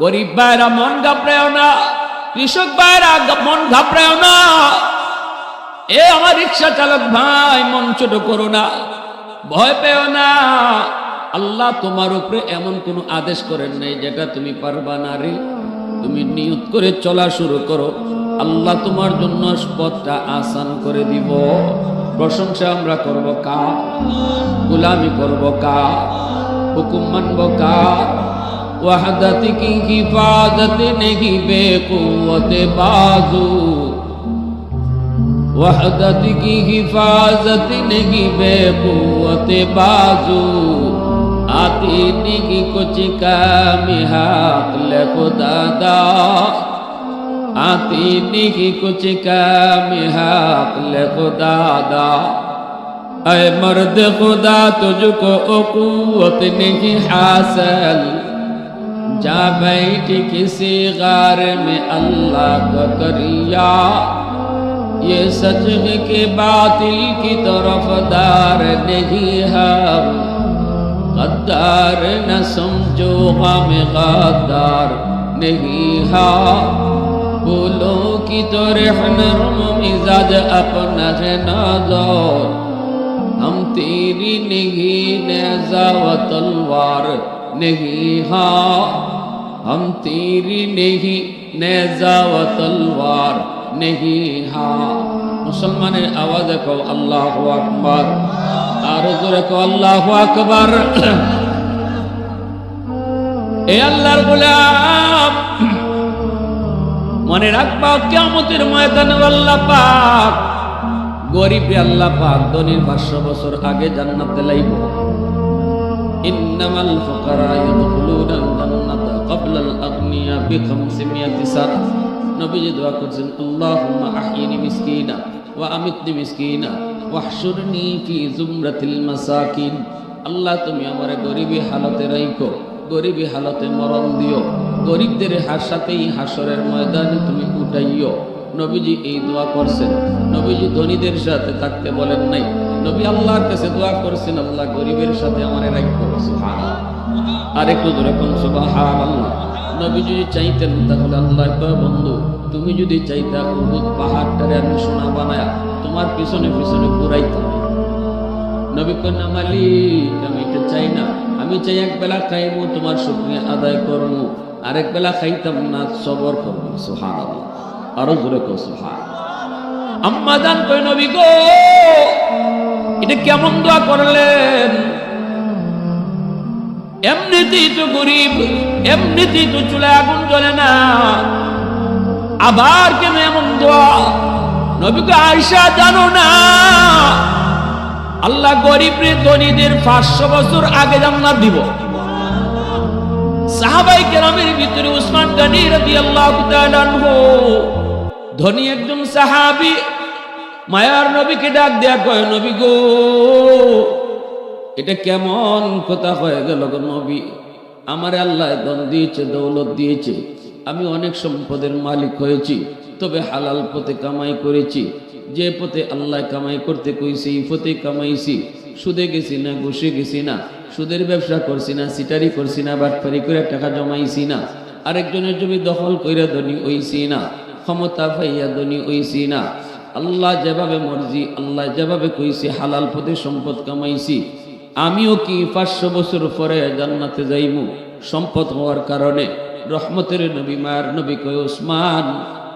গরিব ভাইরা মন ঘাবড়ায় না, কৃষক ভাইরা মন ঘাবড়ায় না। এ আমার রিক্সা চালক ভাই, মন ছোট করো না, ভয় পেও না। আল্লাহ তোমার উপরে এমন কোনো আদেশ করেন নাই যেটা তুমি পারবা না রে। তুমি নিয়ত করে চলা শুরু করো। আল্লাহ তোমার জন্য পথটা আসান করে দিব। প্রশংসা আমরা করব কা গুলামি করব কা হুকুম মানব কা وحدت کی حفاظت نہیں بے قوت بازو وحدت کی حفاظت نہیں بے قوت بازو آتی نہیں کچھ کام ہاتھ لے خدا دا آتی نہیں کچھ کام ہاتھ لے خدا دا اے مرد خدا تجھ کو قوت نہیں حاصل جا بیٹھ کسی غار میں اللہ کا کریا۔ یہ سچ کے باطل کی طرف دار نہیں ہے۔ غدار نہ سمجھو، ہم غدار نہیں ہے۔ بولو کی تو رحن رہنم مزاج اپنا ہے نازور ہم تیری نگی نیزا و تلوار۔ नहीं हा हम तेरी नहीं नेजा व तलवार নেহি হা মুসলমানের আওয়াজে কও আল্লাহ আকবার আর জোরে কও আল্লাহ আকবার এ আল্লাহর গোলাম মনে রাখবা কিয়ামতের ময়দানে আল্লাহ পাক গরিবে আল্লাহ পাক ধনীর পাঁচশো বছর আগে জান্নাত দিলাইব ইন্নামাল ফুকারা ইয়াদখুলুনা আল-জান্নাতা ক্বাবলা আল-আগনিয়া বি-খামসিমিয়াতি সানা নবীজি দোয়া করছেন, আল্লাহুম্মা আহইনি মিসকিনা ওয়া আমিতনি মিসকিনা ওয়াহশুরনি ফি জুমরাতিল মাসাকিন। আল্লাহ, তুমি আমারে গরিবী হালতে রাইখো, গরিবী হালতে মরণ দিও। গরিবদের হাসাতেই হাসরের ময়দানে তুমি উঠাইও। নবীজি এই দোয়া করছেন। নবীজি ধনীদের সাথে থাকতে বলেন নাই। নবী আল্লাহর কাছে দোয়া করছেন, আল্লাহ গরিবের সাথে আমারে রাখো সুবহানাল্লাহ। আর একটু ধরে কোন সুবহানাল্লাহ। নবী যদি চাইতেন, তাহলে আল্লাহ বন্ধু, তুমি যদি চাইতা উহুদ পাহাড়টারে আমি সোনা বানায়া তোমার পিছনে পিছনে ঘুরাইতাম। নবী কন্যা মালিক, আমি এটা চাই না। আমি চাই এক বেলা খাইবো তোমার শুক্রিয়া আদায় করব আরেক বেলা খাইতাম না, সবর করব সুহান আরও জোরে কো সুহান আম্মা জান কই নবী গো, এটা কেমন দোয়া করলেন? এমনিতেই তো গরিব, এমনিতেই তো চুলে আগুন জ্বলে না। আবার কেন এমন দোয়া? নবীকে আয়সা জানো না। আল্লাহ গরিব রে ধনীদের পাঁচশো বছর আগে জান্নাত দিব। সাহাবাই কেরামের ভিতরে উসমান গানি রাদি আল্লাহ ধনী একজন সাহাবি মায়ার নবীকে ডাক দেয়া কয়, নবী গো, এটা কেমন কথা হয়ে গেল গো নবী? আমার আল্লাহ ধন দিয়েছে, দৌলত দিয়েছে, আমি অনেক সম্পদের মালিক হয়েছি, তবে হালাল পথে কামাই করেছি, যে পথে আল্লাহ কামাই করতে কইছি, এই পথে কামাইছি, সুদে গেছি না, ঘুষে গেছি না, সুদের ব্যবসা করছি না, সিটারি করছি না, বাটপারি করে টাকা জমাইছি না, আরেকজনের জমি দখল কইরা ধনী হইছি না, ক্ষমতা পাইয়া ধনী হইছি না আল্লাহ যেভাবে মর্জি, আল্লাহ যেভাবে কইছি, হালাল পথে সম্পদ কামাইছি, আমিও কি পাঁচশো বছর পরে জান্নাতে যাইমু? সম্পদ হওয়ার কারণে রহমতের নবী, মায়ের নবী কয়, ওসমান,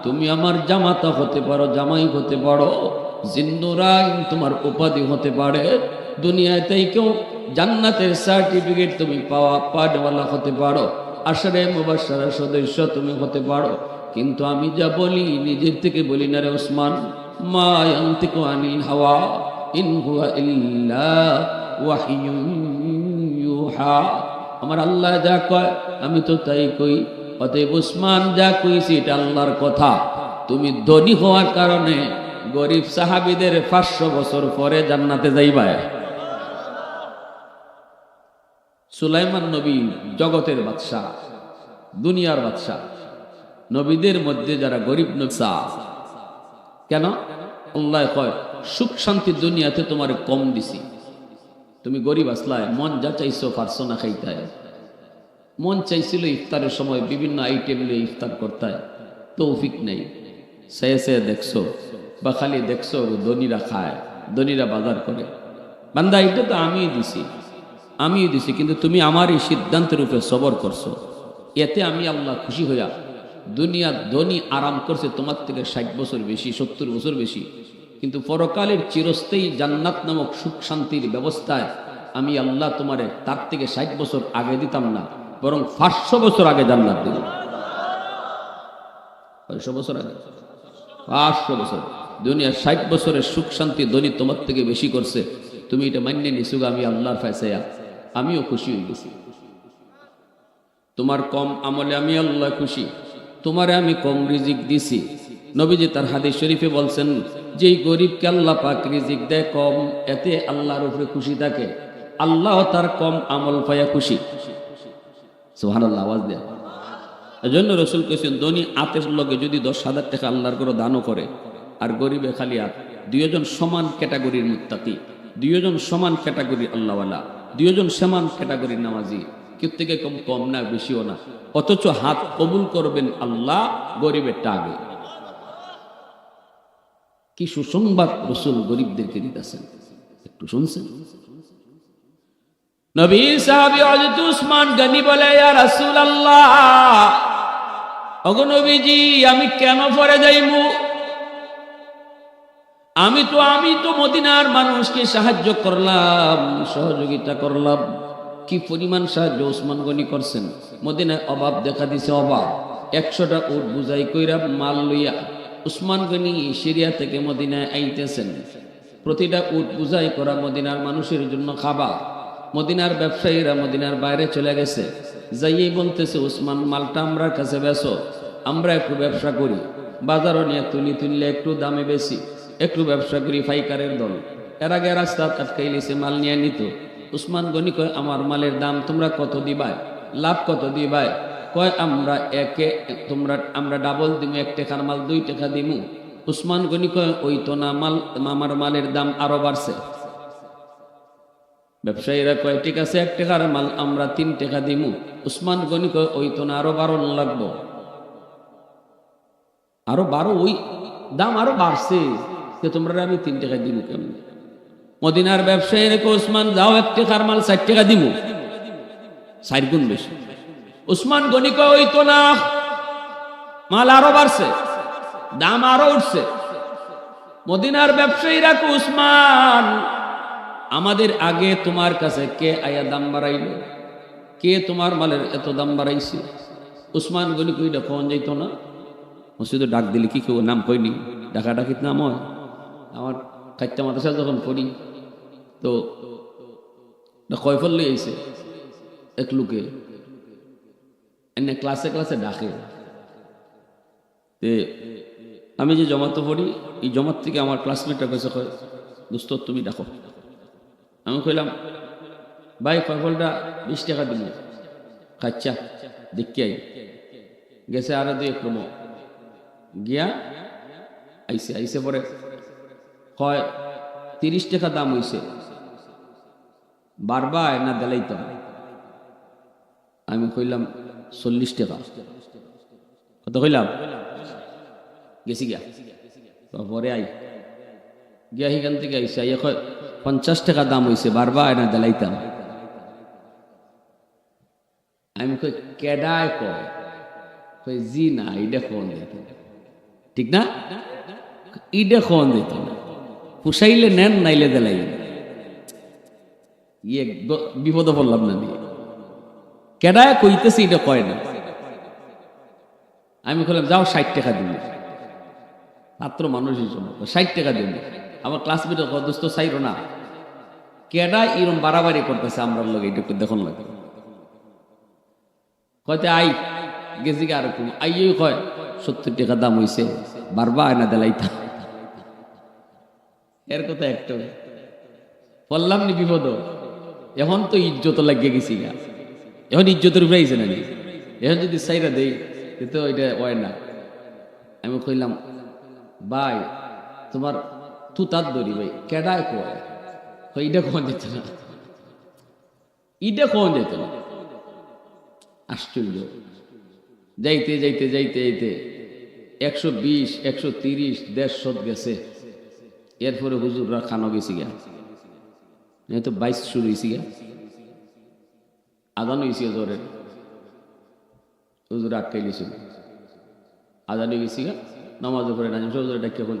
তুমি আমার জামাতা হতে পারো, জামাই হতে পারো জিন্দুরাইন তোমার উপাধি হতে পারে, দুনিয়ায় তাই কেউ জান্নাতের সার্টিফিকেট তুমি পাওয়া পাডওয়ালা হতে পারো, আশারে মুবাসারা সদস্য তুমি হতে পারো, কিন্তু আমি যা বলি, নিজের থেকে বলি না রে ওসমান। মা ইয়ান্তিকু হাওয়া, ইন হুয়া ইল্লা ওয়াহিয়ুন আমার আল্লাহ যা কয়, আমি তো তাই কই। অতএব উসমান যা কইছি, এটা আল্লাহর কথা। তুমি ধনী হওয়ার কারণে গরিব সাহাবিদের পাঁচশো বছর পরে জান্নাতে যাইবা। সুলাইমান নবী জগতের বাদশাহ, দুনিয়ার বাদশাহ। নবীদের মধ্যে যারা গরিব নবসা কেন? আল্লাহ কয়, সুখ শান্তি দুনিয়াতে তোমার কম দিছি। তুমি গরিব আসলায়, মন যা চাইছো পারছ না খাইতে মন চাইছিল ইফতারের সময় বিভিন্ন আইটেম নিয়ে ইফতার করতায়। তৌফিক নেই। সে সে দেখছ বা খালি দেখছ ধনীরা খায়, ধনীরা বাজার করে। বান্দা, এটা তো আমিই দিছি। আমিই দিছি, কিন্তু তুমি আমার এই সিদ্ধান্তের উপরে সবর করছ। এতে আমি আল্লাহ খুশি হইয়া দুনিয়া ধনী আরাম করছে, তোমার থেকে ষাট বছর বেশি, সত্তর বছর বেশি। কিন্তু পরকালের চিরস্থায়ী জান্নাত নামক সুখ শান্তির ব্যবস্থায় আমি আল্লাহ তোমারে তার থেকে ষাট বছর আগে দিতাম না, বরং পাঁচশো বছর আগে জান্নাত দিল কয়শো বছর আগে। পাঁচশো বছর। দুনিয়ার ষাট বছরের সুখ শান্তি ধনী তোমার থেকে বেশি করছে। তুমি এটা মান্য নিছুগ আমি আল্লাহর ফায়সায়া আমিও খুশি হয়ে গেছি। তোমার কম আমলে আমি আল্লাহ খুশি। তোমারে আমি কম রিজিক দিছি। নবীজি তার হাদিস শরীফে বলছেন, যেই গরিবকে আল্লাহ পাক রিজিক দেয় কম, এতে আল্লাহর উপরে খুশি থাকে। আল্লাহ তার কম আমল পায়া খুশি। সোহান আওয়াজ দেয় এজন্য রসুল কেছেন ধনী আতের লগে যদি দশ হাজার টাকা আল্লাহর করে দানও করে, আর গরিবে খালি আত। দুইজন সমান ক্যাটাগরির মুত্তাকি, দুইজন সমান ক্যাটাগরির আল্লাহওয়ালা, দুইজন সমান ক্যাটাগরির নামাজি। কেউ থেকে কম কম না, বেশিও না। অথচ হাত কবুল করবেন আল্লাহ গরিবের আগে কি সুসংবাদ রসুল গরিবদেরকে দিতেছেন? একটু শুনছেন? আমি কেন পরে যাইমু আমি তো আমি তো মদিনার মানুষকে সাহায্য করলাম, সহযোগিতা করলাম। কি পরিমাণ সাহায্য ওসমান গনি করছেন? মদিনায় অভাব দেখা দিছে, অভাব। একশোটা উট বুঝাই কইরা মাল লইয়া উসমান গনি সিরিয়া থেকে মদিনায় আইতেছেন। প্রতিটা উট বুঝাই করা মদিনার মানুষের জন্য খাবার। মদিনার ব্যবসায়ীরা মদিনার বাইরে চলে গেছে। যাইয়েই বলতেছে উসমান মালটা আমরার কাছে বেসো আমরা একটু ব্যবসা করি। বাজারও নিয়ে তুলি, তুললে একটু দামে বেশি। একটু ব্যবসা করি ফাইকারের দল। এর আগে রাস্তা আটকাইলিছে মাল নিয়ে নিত। উসমান গনি কয়, আমার মালের দাম তোমরা কত দিবাই লাভ কত দিবাই কয়, আমরা একে, তোমরা, আমরা ডাবল দিমু, এক টাকার মাল দুই টাকা দিমু। উসমান গনি কয়, ওই তো না, মাল, আমার মালের দাম আরও বাড়ছে। ব্যবসায়ীরা কয়, ঠিক আছে, এক টাকার মাল আমরা তিন টাকা দিমু। উসমান গনি কয়, ওই তো না, আরও বারো লাগবো। আরও বারো? ওই দাম আরও বাড়ছে। তোমরা আমি তিন টাকা দিব কেমন? মদিনার ব্যবসায়ীরা কয় উসমান যাও এক টাকার মাল ষাট টাকা দিব ষাট গুণ বেশি। উসমান গনি ওই তো না, মাল আরও বাড়ছে, দাম আরও উঠছে। মদিনার ব্যবসায়ীরা উসমান আমাদের আগে তোমার কাছে কে আয়া দাম বাড়াইল? কে তোমার মালের এত দাম বাড়াইছে? উসমান গনি কই কখন যাইত না? মসজিদে ডাক দিলে কি কেউ নাম কইনি ডাকা ডাকিত নাম হয়। আমার কাইটা মাদ্রাসা যখন পড়ি তো কয়ফল আইছে এক লোকে এনে ক্লাসে ক্লাসে ডাকে। আমি যে জমাত পড়ি, এই জমাত থেকে আমার ক্লাসমেটটা কইছে, কয়, দোস্ত, তুমি ডাকো। আমি কইলাম, ভাই কয়ফলটা বিশ টাকা দিল কাচ্চা দেখি আই গেছে আরও দুই ক্রম গিয়া আইসে আইসে পরে হয় তিরিশ টাকা দাম হইছে। বারবার না দেলাইতাম। আমি কইলাম, চল্লিশ টাকা। কত কইলাম? গেছি গিয়া। পরে আই। গিয়া সেখান থেকে আইসে কয়, পঞ্চাশ টাকা দাম হইছে, বারবার না দেলাইতাম। আমি কই, কেডায় কয়? জি না এটা কোন দিত ঠিক না? ইডে কোন দিত পুষাইলে নেন, নাইলে দেলাই ইয়ে বিপদ পড়লাম না নিয়ে কেডায় কইতেছে এটা কয় না। আমি কইলাম, যাও ষাট টাকা দিবি মাত্র মানুষ হিসেবে ষাট টাকা দিবি আমার ক্লাসমেট দোস্ত, চাইর না। কেডা এরম বাড়াবাড়ি করতেছে আমরা লোক একটু দেখুন লাগে। কয়তে আই, গেছি আর আইয়ে কয়, সত্তর টাকা দাম হইছে, বারবা আয়না দেলাইতা। এর কথা একটা। বললাম নি বিপদ। এখন তো ইজ্জত লাগিয়ে গেছি গা। এখন ইজ্জতের উপরে আইছে না এখন যদি সাইরা দেই তো এটা হয় না। আমি কইলাম, ভাই, তোমার তু তার দড়ি ভাই কেডায় কয়? ইটা কখন যেত না। ইটা কখন যেত না। আশ্চর্য। যাইতে যাইতে যাইতে যাইতে একশো বিশ, একশো তিরিশ দেড়শো গেছে। এরপরে হুজুররা খানো গেছি গা। তো বাইশ শুরু হয়েছি গা আদান হয়েছি জোরে হুজুর আটকাইলিছিল আদান হয়ে গেছি গা নামাজের পরে নাজিম সাহেব হুজুরে ডাকি এখন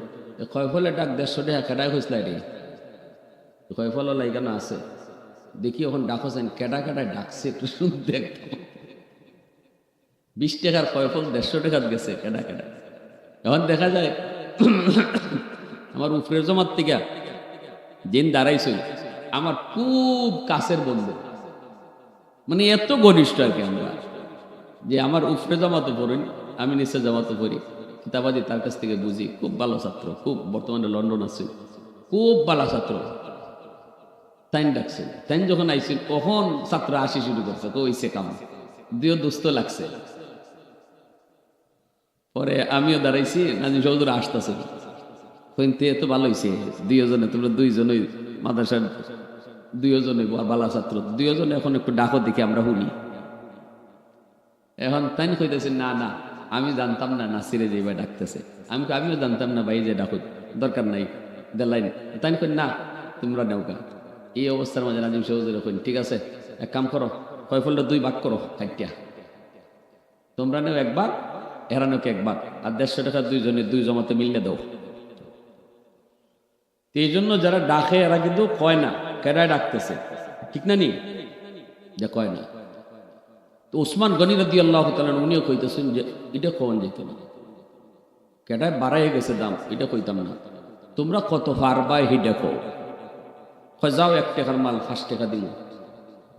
কয় ফলে ডাক দেড়শো টাকা কেটাই হয়েছিল রে কয় ফল লাইকা না আছে দেখি এখন ডাকছেন কেডা কেডা ডাকছে একটু শুনতে একদম বিশ টাকার কয় ফল দেড়শো টাকার গেছে কেডা কেডা এখন দেখা যায় আমার উপরের জমার থেকে যেন দাঁড়াইছিল আমার খুব কাছের বন্ধু। মানে এত ঘনিষ্ঠ আর কি আমরা। যে আমার উপরে জমাতে পড়েন আমি নিচে জমাতে পড়ি। কিতাবাদি তার কাছ থেকে বুঝি, খুব ভালো ছাত্র, খুব বর্তমানে লন্ডন আছে। খুব ভালো ছাত্র। তাইন ডাকছে। তাইন যখন আইসি কখন ছাত্র আসি শুরু করছে তো কইছে কাম? দিও দুস্থ লাগছে। পরে আমিও দাঁড়াইছি, নাজিম চৌধুরী আসতেছে। কিন্তু এত ভালো হয়েছে দুইজনে, তোমরা দুইজনই মাদ্রাসার দুইজনে বালা ছাত্র। দুইজনে এখন একটু ডাকো দেখি আমরা শুনি। এখন তাই কইতেছে, না না, আমি জানতাম না নাসিরে যে ভাই ডাকতেছে। আমি আমিও জানতাম না ভাই যে ডাকো, দরকার নাই দেলাই তাই কই, না, তোমরা নেওকা এই অবস্থার মাঝে নাজিম সহজের কই ঠিক আছে, এক কাম করো কয় ফলটা দুই ভাগ করো কাটিয়া তোমরা নেও এক একবার এরা নেও একবার আর দেড়শো টাকা দুইজনে দুই জমাতে মিললে দাও। এই জন্য যারা ডাকে, এরা কিন্তু কয় না। কেডায় ডাকতেছে। ঠিক না নি? যে কয় না। তো ওসমান গনি রদি আল্লাহ তালান উনিও কইতেছেন যে, এটা কখন যেত না? কেডায় বাড়াই গেছে দাম, এটা কইতাম না। তোমরা কত পারবা হি দেখো যাও এক টাকার মাল, পাঁচ টাকা দিল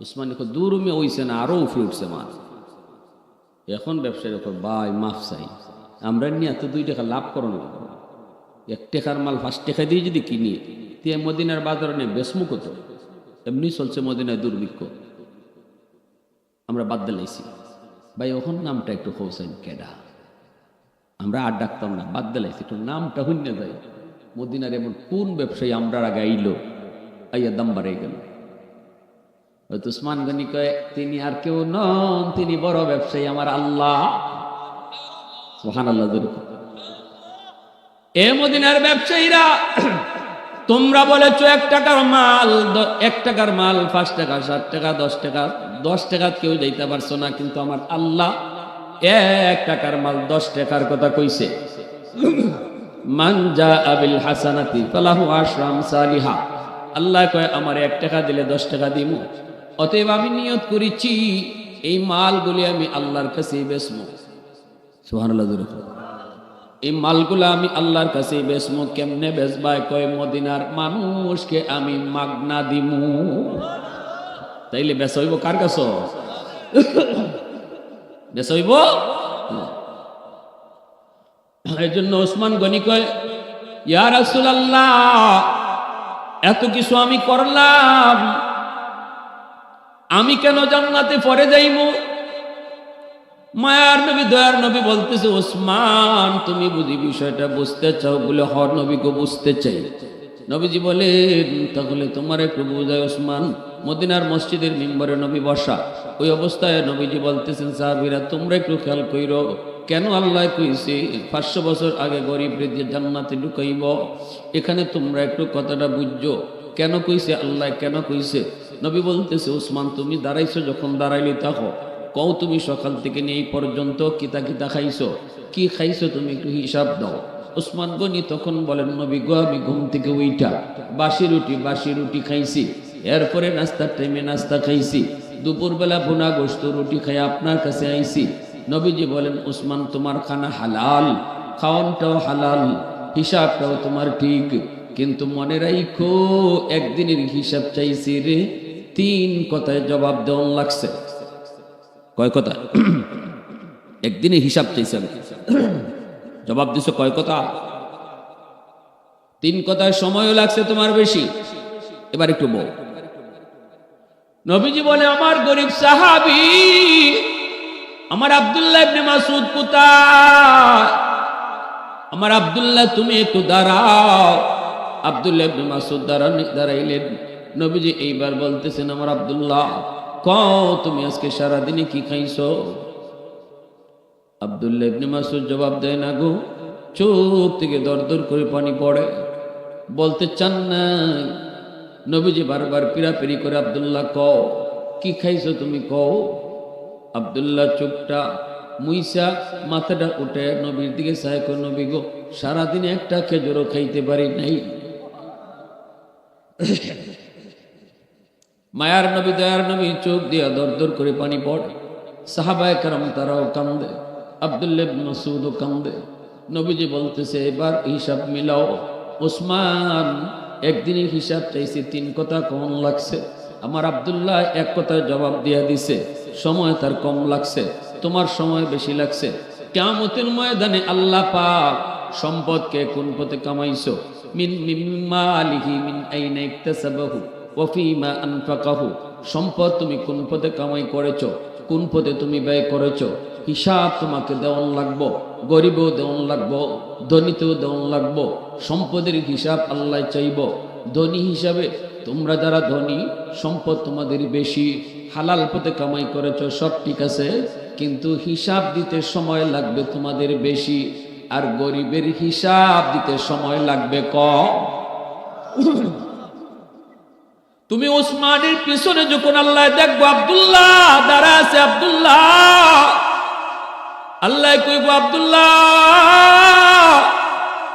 উসমান দূর মে হইছে না, আরও উঠে উঠছে মাল। এখন ব্যবসায়ীর ওপর বাই মাফ চাই। আমরা নিয়ে এত দুই টাকা লাভ করো না। এক টাকার মাল পাঁচ টাকা দিয়ে যদি কিনি, তে মদিনার বাজারে নিয়ে বেসমু কত এমনি চলছে মদিনায় দুর্ভিক্ষ। আমরা বাদ দিলাইছি ভাই ওখন নামটা একটু খোঁজেন কেডা? আমরা আর ডাকতাম না, বাদ দিলাইছি একটু নামটা হইন্য যাই। মদিনার এমন কোন ব্যবসায়ী আমরা আগে আইলো? আইয়া দাম বাড়াই গেল। হয়তো উসমান গনি কয়, তিনি আর কেউ নন, তিনি বড় ব্যবসায়ী আমার আল্লাহ। সোহান আল্লাহ এ মদিনার ব্যবসায়ীরা, তোমরা বলেছ এক টাকার মাল এক টাকার মাল, পাঁচ টাকা, সাত টাকা, দশ টাকা দশ টাকা কেউ যাইতে পারছ না, কিন্তু আমার আল্লাহ এক টাকার মাল দশ টাকার কথা কইছে। মানজা আবিল হাসানাতি ফালাহু আশরাম সালিহা। আল্লাহ কয়, আমার এক টাকা দিলে দশ টাকা দিব অতএব আমি নিয়ত করেছি, এই মালগুলি আমি আল্লাহর কাছে বেসমু সুবহানাল্লাহ। এই মালগুলো আমি আল্লাহর কাছে বেসমু কেমনে বেচবাই কয়, মদিনার মানুষকে আমি মাগনা দিমু। তাইলে বেচ হইব কার কাছ? বেচ হইব এই জন্য ওসমান গনি কয়, ইয়া রাসূলুল্লাহ, এত কিছু আমি করলাম। আমি কেন জান্নাতে পরে যাইমু? মায়ার নবী, দয়ার নবী বলতেছে, ওসমান, তুমি বুঝি বিষয়টা বুঝতে চাও? বলে হর নবীকে বুঝতে চাই। নবীজি বলেন, তাহলে তোমার একটু বোঝায় ওসমান, মদিনার মসজিদের মিম্বরে নবী বসা। ওই অবস্থায় নবীজি বলতেছেন, সাহাবিরা, তোমরা একটু খেয়াল কইরো, কেন আল্লাহ কইছে, পাঁচশো বছর আগে গরিব বৃদ্ধি জান্নাতে ঢুকাইব, এখানে তোমরা একটু কথাটা বুঝছ? কেন কইছে আল্লাহ, কেন কইছে? নবী বলতেছে, ওসমান, তুমি দাঁড়াইছো, যখন দাঁড়াইলি থাকো কও তুমি সকাল থেকে নিয়ে এই পর্যন্ত কিতা কিতা খাইছো? কি খাইছো তুমি একটু হিসাব দাও। ওসমান গনি তখন বলেন, নবী গো, আমি ঘুম থেকে উইটা বাসি রুটি বাসি রুটি খাইছি। এরপরে নাস্তার টাইমে নাস্তা খাইছি। দুপুরবেলা বোনা গোস্ত রুটি খাই আপনার কাছে আইছি। নবীজি বলেন, ওসমান, তোমার খানা হালাল, খাওয়ানটাও হালাল, হিসাবটাও তোমার ঠিক। কিন্তু মনে রাখো একদিনের হিসাব চাইছি রে, তিন কথায় জবাব দেওয়ান লাগছে। কয় কথা? একদিনে হিসাব চাইছেন জবাব দিছো কয় কথা? তিন কথায় সময়ও লাগছে তোমার বেশি। এবার একটু বল। নবীজি বলে, আমার গরিব সাহাবি, আমার আব্দুল্লাহ ইবনে মাসুদ কোথায়? আমার আব্দুল্লাহ, তুমি একটু দাঁড়াও। আব্দুল্লাহ ইবনে মাসুদ দাঁড়াইলেন। নবীজি এইবার বলতেছেন, আমার আব্দুল্লাহ কও, তুমি আজকে সারাদিনে কি খাইছো? আবদুল্লাহ ইবনে মাসুদ জবাব দেয়, না গো চোখ থেকে দরদর করে পানি পড়ে। বলতে চান না। নবীজি বারবার পিরাপিরি করে আবদুল্লাহ কও, কি খাইছো তুমি কও? আবদুল্লাহ চোখটা মুইসা মাথাটা উঠে নবীর দিকে সাহেব নবী গো, সারাদিনে একটা খেজুরও খাইতে পারি নাই। মায়ার নবী, দয়ার নবী, চোখ দিয়া দর দর করে পানি পড়ে। সাহাবায় কারাম তারাও কান্দে আবদুল্লেব মসুদও কান্দে। নবীজি বলতেছে, এবার হিসাব মিলাও। ওসমান, একদিনের হিসাব চাইছে, তিন কথা কম লাগছে। আমার আবদুল্লাহ এক কথায় জবাব দিয়া দিছে, সময় তার কম লাগছে, তোমার সময় বেশি লাগছে। কেমতের ময়দানে আল্লাহ পাক সম্পদকে কোন পথে কামাইছো? মিন মিম্মা আলিহি মিন আইনা ইকতাসাবাহু। ওফিমা আনফাকাহু, সম্পদ তুমি কোন পথে কামাই করেছ, কোন পথে তুমি ব্যয় করেছ, হিসাব তোমাকে দেওয়ান লাগবো, গরিবও দেওয়ান লাগবো, ধনীতেও দেওয়ান লাগবো, সম্পদের হিসাব আল্লাহ চাইব, ধনী হিসাবে তোমরা যারা ধনী, সম্পদ তোমাদের বেশি, হালাল পথে কামাই করেছ, সব ঠিক আছে, কিন্তু হিসাব দিতে সময় লাগবে তোমাদের বেশি, আর গরিবের হিসাব দিতে সময় লাগবে কম। তুমি ওসমানের পিছনে যখন আল্লাহ দেখব আব্দুল্লাহ, দাঁড়া আছে আব্দুল্লাহ। আল্লাহ কইব, আব্দুল্লাহ,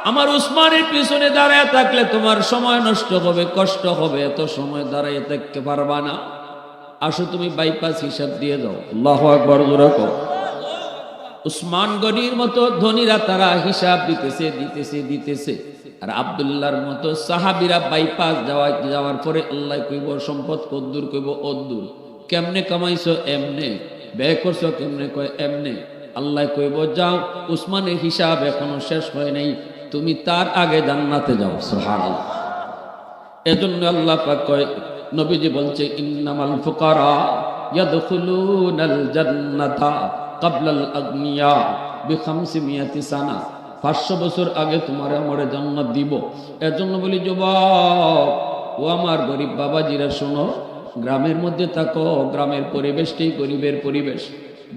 আমার উসমানের পিছনে দাঁড়ায় থাকলে তোমার সময় নষ্ট হবে, কষ্ট হবে, এত সময় দাঁড়ায় থাকতে পারবা না। আসো তুমি বাইপাস হিসাব দিয়ে দাও আল্লাহ আকবর রাখো উসমান গনির মতো ধনীরা তারা হিসাব দিতেছে দিতেছে দিতেছে। আর আবদুল্লাহর মতো সাহাবিরা বাইপাস যাওয়া যাওয়ার পরে আল্লাহ কইব, সম্পদ কদ্দুর কইব? অদ্দুর কেমনে কামাইছো? এমনে। ব্যয় করছ কেমনে? কয়, এমনে। আল্লাহ কইব, যাও, উসমানের হিসাব এখনও শেষ হয় নাই। তুমি তার আগে জান্নাতে যাও। সুবহানাল্লাহ। এজন্য আল্লাহ পাক কয়, নবীজি বলছে, ইন্নামাল ফুকারা ইয়াদখুলুনাল জান্নাতা। কাবলাল আগনিয়া বিখামসি মিয়াতি সানা। পাঁচশো বছর আগে তোমার আমার জান্নাত দিব। এজন্য বলি, যুবক, ও আমার গরিব বাবাজিরা, শোনো, গ্রামের মধ্যে থাকো, গ্রামের পরিবেশটাই গরিবের পরিবেশ।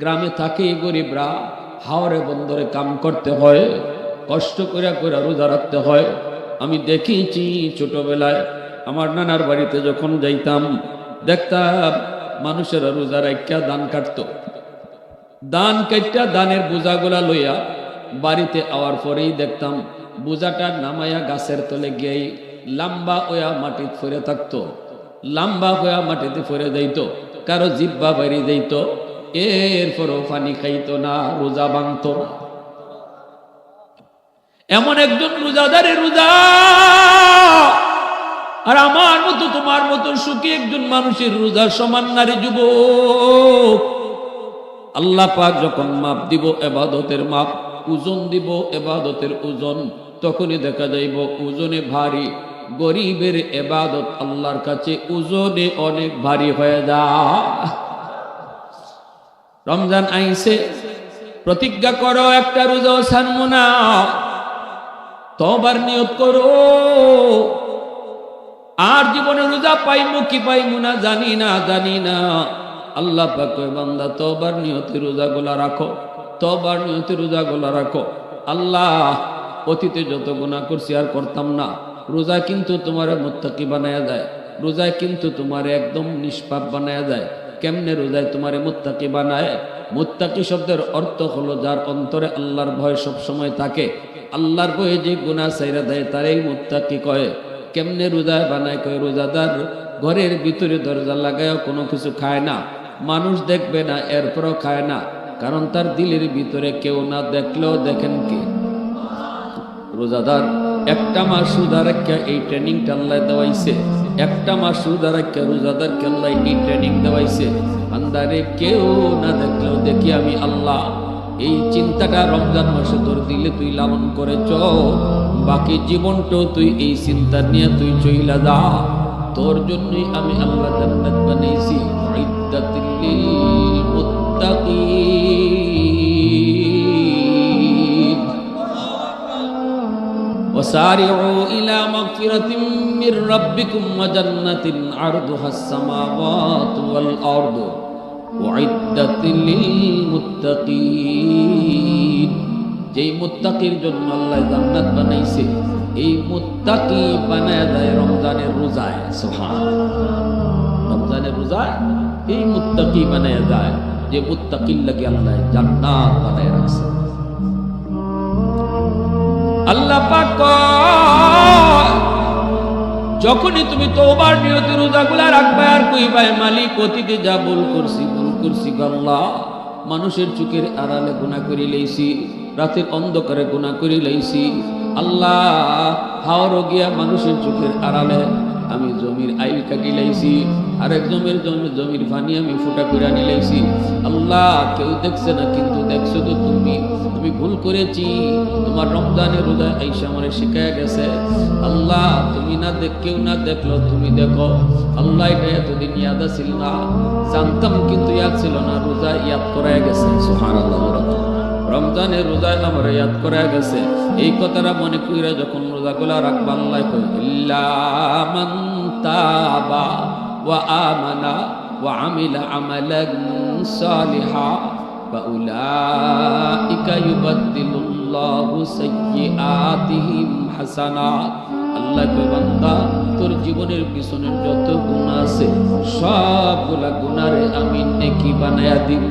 গ্রামে থাকে গরিবরা হাওড়ে বন্দরে কাম করতে হয়, কষ্ট করে করে রোজা রাখতে হয়। আমি দেখেছি ছোটবেলায়, আমার নানার বাড়িতে যখন যাইতাম, দেখতাম মানুষেরা রোজা রাখা দান কাটতো। দান কাইটা দানের বোঝাগুলা লইয়া বাড়িতে আওয়ার পরেই দেখতাম বোঝাটা নামাইয়া গাছের তলে গিয়েই লাম্বা ওয়া মাটি ফরে থাকতো। লাম্বা হইয়া মাটিতে ফরে যাইত, কারও জিব্বা বাইরে যাইত, এরপরও পানি খাইত না, রোজা ভাঙত না এমন একজন রোজাদারে রোজা। আর আমার মতো, তোমার মতো সুখী একজন মানুষের রোজা সমান নারী যুবক। আল্লাহ পাক যখন মাপ দিব, এবাদতের মাপ, ওজন দিব, এবাদতের ওজন, তখনই দেখা যাইব ওজনে ভারী। গরিবের এবাদত আল্লাহর কাছে ওজনে অনেক ভারী হয়ে যায়। রমজান আইসে, প্রতিজ্ঞা করো, একটা রোজা ছাড়বো না। তবার নিয়ত করো। আর জীবনে রোজা পাইমু কি পাইমু না জানি না জানি না। আল্লাহ পাক বান্দা তবার নিয়তে রোজাগুলা রাখো তবার নিয়তে রোজাগুলা রাখো। আল্লাহ, অতীতে যত গুণা করছি আর করতাম না। রোজা কিন্তু তোমার মোত্তাকি বানায়া যায় রোজায় কিন্তু তোমার একদম নিষ্পাপ বানায়া যায় কেমনে রোজায় তোমারে মুত্তাকি বানায়? মুত্তাকি শব্দের অর্থ হলো যার অন্তরে আল্লাহর ভয় সব সময় থাকে। আল্লাহর ভয়ে যে গুনাহ সাইরা দেয়, তারই মুত্তাকি কয়। কেমনে রোজায় বানায় কয়, রোজাদার ঘরের ভিতরে দরজা লাগায় কোনো কিছু খায় না। মানুষ দেখবে না, এরপরও খায় না। কারণ তার দিলের ভিতরে কেউ না দেখলেও দেখেন কি? রোজাদার, একটা মাস রোজা রাখা এই ট্রেনিংটা আল্লাহ দেওয়াইছে। একটা মাস রোজা রাখা রোজাদার আল্লাহ এই ট্রেনিং দেওয়াইছে। আন্দারে কেউ না দেখলেও দেখি আমি আল্লাহ। এই চিন্তাটা রমজান মাসে তোর দিলে তুই লালন করেছ। বাকি জীবনটাও তুই এই চিন্তা নিয়ে তুই চইলা যা। তোর জন্যই আমি আল্লাহ জান্নাত বানাইছি। ইদ্দাতিল মুত্তাকিন وسارعوا إلى مغفرة من ربكم وجنة عرضها السماوات والأرض أعدت للمتقين যেই মুত্তাকির জন্য আল্লাহ জান্নাত বানাইছে এই মুত্তাকি বানায় দেয় রমজানের রোজায় সোহান রমজানের রোজায় এই মুত্তাকি বানায় দেয় যে মুত্তাকির লাগে আল্লাহ জান্নাত বানায় রাখছে। আল্লাহ পাক যখনই তুমি তোবার নিয়তি রোজাগুলা রাখবে আর কইবাই, মালিক, অতীতে যা ভুল করছি ভুল করছি আল্লাহ, মানুষের চোখের আড়ালে গুণা করে লইছি, রাতের অন্ধকারে গুণা করে লইছি। আল্লাহ, হাওর গিয়া মানুষের চোখের আড়ালে আমি জমির আইল কাটি লাইছি, আরেক জমির জমি জমির পানি আমি ফুটা করে আনি লাইছি। আল্লাহ, কেউ দেখছে না, কিন্তু দেখছ তো তুমি। আমি ভুল করেছি। তোমার রমজানের রোজায় আইসা আমার শিখায় গেছে। আল্লাহ, তুমি না দেখ কেউ না দেখল, তুমি দেখো। আল্লাহ, এটা এতদিন ইয়াদ ছিল না। জানতাম কিন্তু ইয়াদ ছিল না, রোজা ইয়াদ করায় গেছে। সুহান আল্লাহ রমজানের রোজায় আমার ইয়াদ করা গেছে। এই কথাটা মনে কইরা যখন রোজাগুলা রাখবা আল্লাহ কই ইল্লা মান তাবা ওয়া আমানা ওয়া আমিলা আমালান সালিহা ফাউলাইকা ইউবাদদিলুল্লাহু সাইয়্যাতিহিম হাসানাত আল্লাহ কই বান্দা, তোর জীবনের পিছনের যত গুনাহ আছে, সবগুলা গুণারে আমি নেকি বানায়া দিব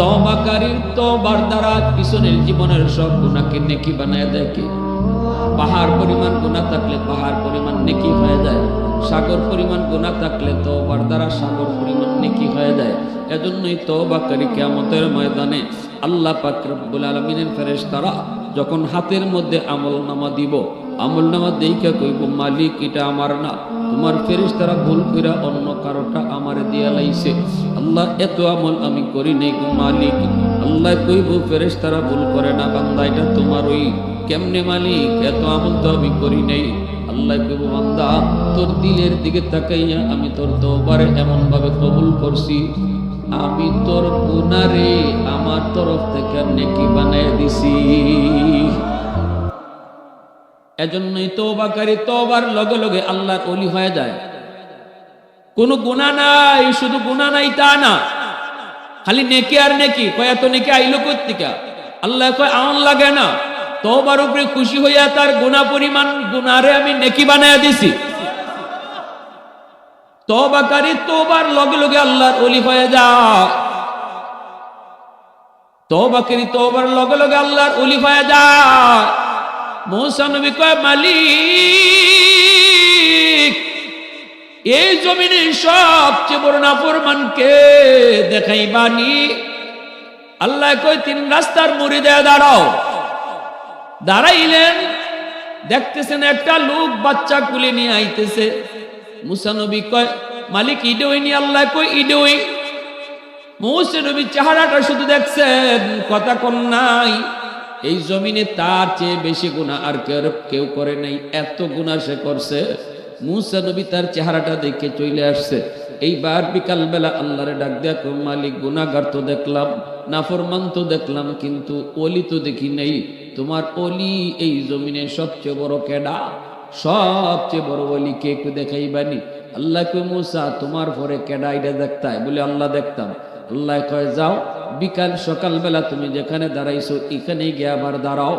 তবাকারীর তবার দ্বারা পিছনের জীবনের সব গুণাকে নেকি বানায় দেয় কে? পাহাড় পরিমাণ গুণা থাকলে পাহাড় পরিমাণ নেকি হয়ে যায়। সাগর পরিমাণ গুণা থাকলে তবার দ্বারা সাগর পরিমাণ নেকি হয়ে যায়। এজন্যই তবাকারী কেমতের ময়দানে আল্লাহ পাক রব্বুল আলমিনের ফেরেশ তারা যখন হাতের মধ্যে আমল নামা দিব আমল নামা দেইকা কইব, মালিক, এটা আমার না। তোমার ফেরিস তারা ভুল কইরা অন্য কারোটা আমার দিয়া লাইছে। আল্লাহ, এত আমল আমি করি নাই মালিক। আল্লাহ কইব ফেরেস তারা ভুল করে না বান্দা, এটা তোমার ওই কেমনে মালিক? এত আমল তো আমি করি নাই। আল্লাহ কইব, বান্দা, তোর দিলের দিকে তাকাইয়া আমি তোর তোবারে এমন ভাবে কবুল করছি। আমি তোর গুনারে আমার তরফ থেকে নেকি বানাই দিছি। এজন্যই তৌবাকারী তওবার লগে লগে আল্লাহর অলি হয়ে যায়। কোনো গুনাহ নাই, শুধু গুনাহ নাই তা না। খালি নেকি আর নেকি, কয়, এত নেকি আইলো কোত্তিকা আল্লাহ কয় আমন লাগে না। তওবার উপরে খুশি হইয়া তার গুনাহ পরিমাণ গুনারে আমি নেকি বানায়া দিছি। তওবাকারী তওবার লগে লগে আল্লাহর অলি হয়ে যায় তওবাকারী তওবার লগে লগে আল্লাহর অলি হয়ে যায় মৌসা কয়, মালিক এই জমিনের সবচেয়ে বড় নাফরমানকে দেখাই বানি আল্লাহ কই তিন রাস্তার মুড়ি দেয় দাঁড়াও। দাঁড়াইলেন, দেখতেছেন একটা লোক বাচ্চা কুলে নিয়ে আইতেছে। মুসা নবী কয়, মালিক ইডোই নি? আল্লাহ কই ইডোই মৌসা নবী চেহারাটা শুধু দেখছেন, কথা কন নাই। এই জমিনে তার চেয়ে বেশি গুণা আর কেউ কেউ করে নাই। এত গুণা সে করছে। মুসা নবী তার চেহারাটা দেখে চলে আসছে। এইবার বিকাল বেলা আল্লাহরে ডাক দেখো মালিক গুনাগার তো দেখলাম, নাফরমান তো দেখলাম, কিন্তু অলি তো দেখি নেই। তোমার অলি এই জমিনে সবচেয়ে বড় কেডা? সবচেয়ে বড় অলি কে একটু দেখাইবানি? আল্লাহ কে মুসা, তোমার পরে কেডা এটা দেখতায় বলে, আল্লাহ দেখতাম। আল্লাহ কয়, যাও, বিকাল সকালবেলা তুমি যেখানে দাঁড়াইছো, এখানেই গিয়ে আবার দাঁড়াও।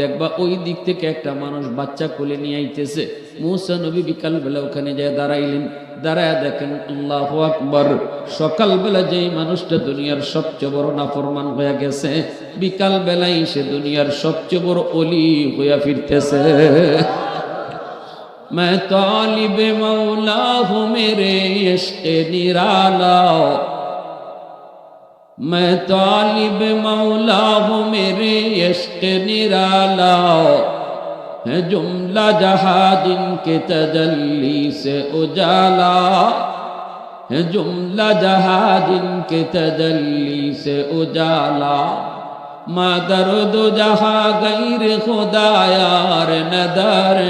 দেখবা ওই দিক থেকে একটা মানুষ বাচ্চা কোলে নিয়ে আইতেছে। মুসা নবী বিকালবেলা ওখানে যায় দাঁড়াইলেন। দাঁড়ায় দেখেন আল্লাহ আকবর, সকালবেলা যেই মানুষটা দুনিয়ার সবচেয়ে বড় নাফরমান হয়ে গেছে, বিকালবেলায় সে দুনিয়ার সবচেয়ে বড় অলি হইয়া ফিরতেছে। میں তালিবে মাওলা ہوں میرے عشق نرالا میں طالب مولا ہوں میرے عشق نرالا ہے جملہ جہاد ان کے تجلی سے اجالا ہے جملہ جہاد ان کے تجلی سے اجالا مادر دو جہاں غیر خدا یار ندر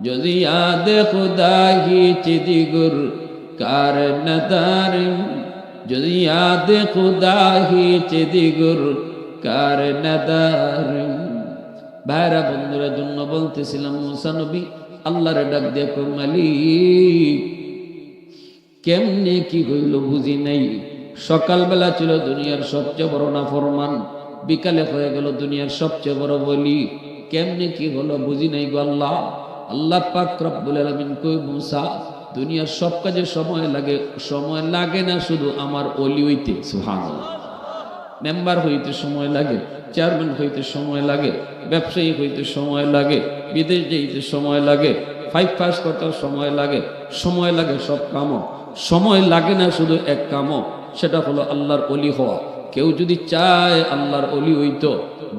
جو زیاد خدا ہی چدی گر کار ندارم جو زیاد خدا ہی چدی گر کار ندارم ভাইরা বন্ধুরা, জন্য বলতেছিলাম, মুসা আল্লাহরে ডাক কই, মালিক, কেমনে কি হইল বুঝি নাই। সকালবেলা ছিল দুনিয়ার সবচেয়ে বড় না ফরমান বিকালে হয়ে গেল দুনিয়ার সবচেয়ে বড় বলি। কেমনে কি হলো বুঝি নাই গো আল্লাহ। আল্লাহ পাক রব্বুল কই, মুসা, দুনিয়ার সব কাজে সময় লাগে সময় লাগে না শুধু আমার অলি হইতে, সুবহানাল্লাহ। মেম্বার হইতে সময় লাগে, চেয়ারম্যান হইতে সময় লাগে, ব্যবসায়ী হইতে সময় লাগে, বিদেশ যেতে সময় লাগে ফাইভ পাস করতে সময় লাগে সময় লাগে সব কামও। সময় লাগে না শুধু এক কামও, সেটা হলো আল্লাহর অলি হওয়া। কেউ যদি চায় আল্লাহর অলি হইতো,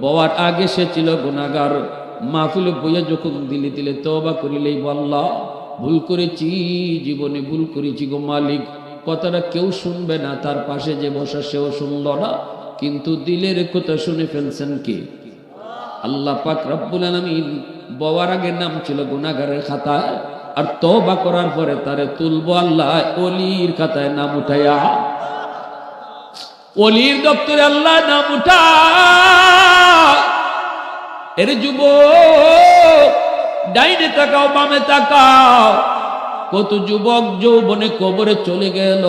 বওয়ার আগে সে ছিল গুণাগার মাহফিলে বইয়া যখন দিলে দিলে তবা করিলেই বল্লা, ভুল করেছি, জীবনে ভুল করেছি গো মালিক। কথাটা কেউ শুনবে না, তার পাশে যে বসা সেও শুনল না। কিন্তু দিলের কথা শুনে ফেলছেন কি? আল্লাহ পাক রব্বুল আলামিন বওয়ার আগে নাম ছিল গুনাহগারের খাতায়, আর তওবা করার পরে তারে তুলবো আল্লাহ অলির খাতায় নাম উঠাইয়া অলির দপ্তরে আল্লাহ নাম উঠা। এর যুব ডাইনে তাকাও, বামে তাকাও। কত যুবক যৌবনে কবরে চলে গেল।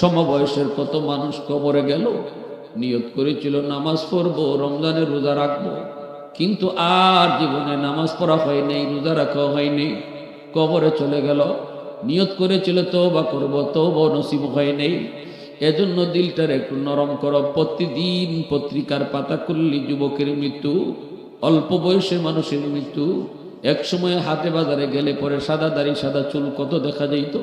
সমবয়সের কত মানুষ কবরে গেল? নিয়ত করেছিল, নামাজ পড়ব, রমজানের রোজা রাখব। কিন্তু আর জীবনে নামাজ পড়া হয় নাই, রোজা রাখা হয়নি কবরে চলে গেল। নিয়ত করেছিল তো বা করব তবু নসিব হয় এজন্য দিলটার একটু নরম করো। প্রতিদিন পত্রিকার পাতা করলি যুবকের মৃত্যু, অল্প বয়সে মানুষের মৃত্যু। এক সময় হাতে বাজারে গেলে পরে সাদা দাড়ি, সাদা চুল, কত দেখা যাইতো?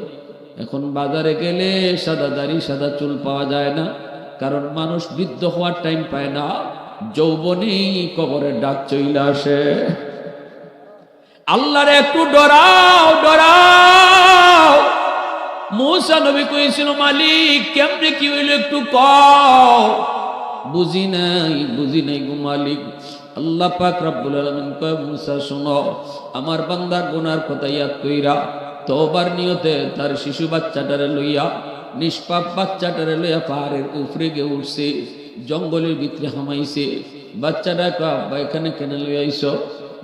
এখন বাজারে গেলে সাদা দাড়ি, সাদা চুল পাওয়া যায় না। কারণ মানুষ বৃদ্ধ হওয়ার টাইম পায় না। যৌবনেই কবরের ডাক চইলে আসে। আল্লাহরে একটু ডরাও ডরাও। মৌসা নবী কইছিল, মালিক, কেমনে কি হইল একটু কও? বুঝি নাই বুঝি নাই গো মালিক। আল্লাহ পাক রব্বুল আলামিন কয়, মুসা, শোনো, আমার বান্দা গুনার কথা ইয়াদ কইরা তোবার নিয়তে তার শিশু বাচ্চাটারে লইয়া, নিষ্পাপ বাচ্চাটারে লইয়া পাহাড়ের উপরে গে উঠছে, জঙ্গলের ভিতরে হামাইছে। বাচ্চাটা কয়, আব্বা, এখানে কেন লইয়া আইস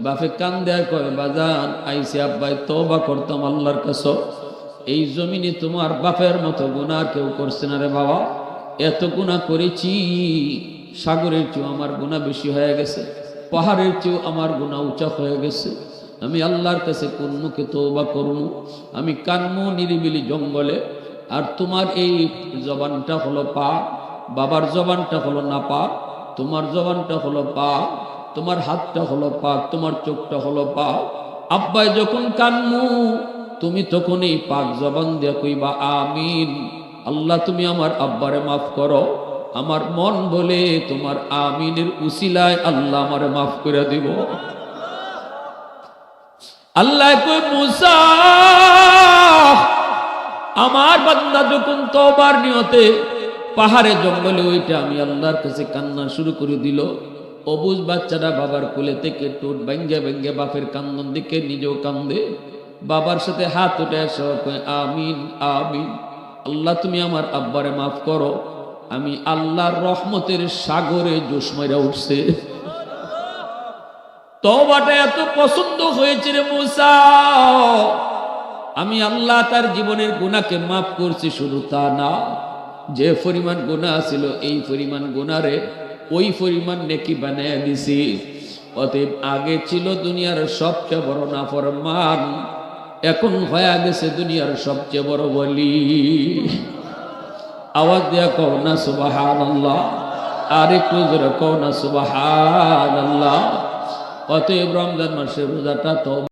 বাপে কান দেয়া কয়, বাজান আইসে আব্বাই, তওবা করতাম আল্লাহর কাছে। এই জমিনে তোমার বাপের মতো আর কেউ করছে না রে বাবা। এত গুনাহ করেছি, সাগরের চেয়েও আমার গুনাহ বেশি হয়ে গেছে, পাহাড়ের চেয়েও আমার গুনাহ উঁচা হয়ে গেছে। আমি আল্লাহর কাছে কোন মুখে তওবা করব। আমি কানমু নিরিবিলি জঙ্গলে, আর তোমার এই জবানটা হলো পা, বাবার জবানটা হলো না পা, তোমার জবানটা হলো পা, তোমার হাতটা হলো পা, তোমার চোখটা হলো পা। আব্বাই যখন কানমু তুমি তখন এই পাক জবান দিয়া কইবা, আমিন, আল্লাহ তুমি আমার আব্বারে মাফ করো। আমার মন বলে তোমার আমিনের উসিলায় আল্লাহ আমারে মাফ করে দিব। আল্লাহ কই মুসা আমার বান্দা যখন তোবার নিয়তে পাহাড়ে জঙ্গলে ওইটা আমি আল্লাহর কাছে কান্না শুরু করে দিল। অবুজ বাচ্চাটা বাবার কোলে থেকে টোট ব্যাঙ্গে ব্যাঙ্গে বাপের কান্দন দিকে নিজেও কান্দে। বাবার সাথে হাত উঠে কয়, আমিন আমিন। আল্লাহ তুমি আমার আব্বারে মাফ করো। আমি আল্লাহর রহমতের সাগরে জোশ মাইরা উঠছে। তবাটা এত পছন্দ হয়েছে রে মুসা। আমি আল্লাহ তার জীবনের গুণাকে মাফ করছি, শুধু তা না, যে পরিমাণ গুণা ছিল এই পরিমাণ গুণারে ওই পরিমাণ নেকি বানায় দিছি। অতএব আগে ছিল দুনিয়ার সবচেয়ে বড় নাফরমান, এখন হয়ে গেছে দুনিয়ার সবচেয়ে বড় বলি আওয়াজ দিয়া কও না সুবাহান আর একটু জোরে কও না সুবাহান আল্লাহ অতএব রমজান মাসের রোজাটা তো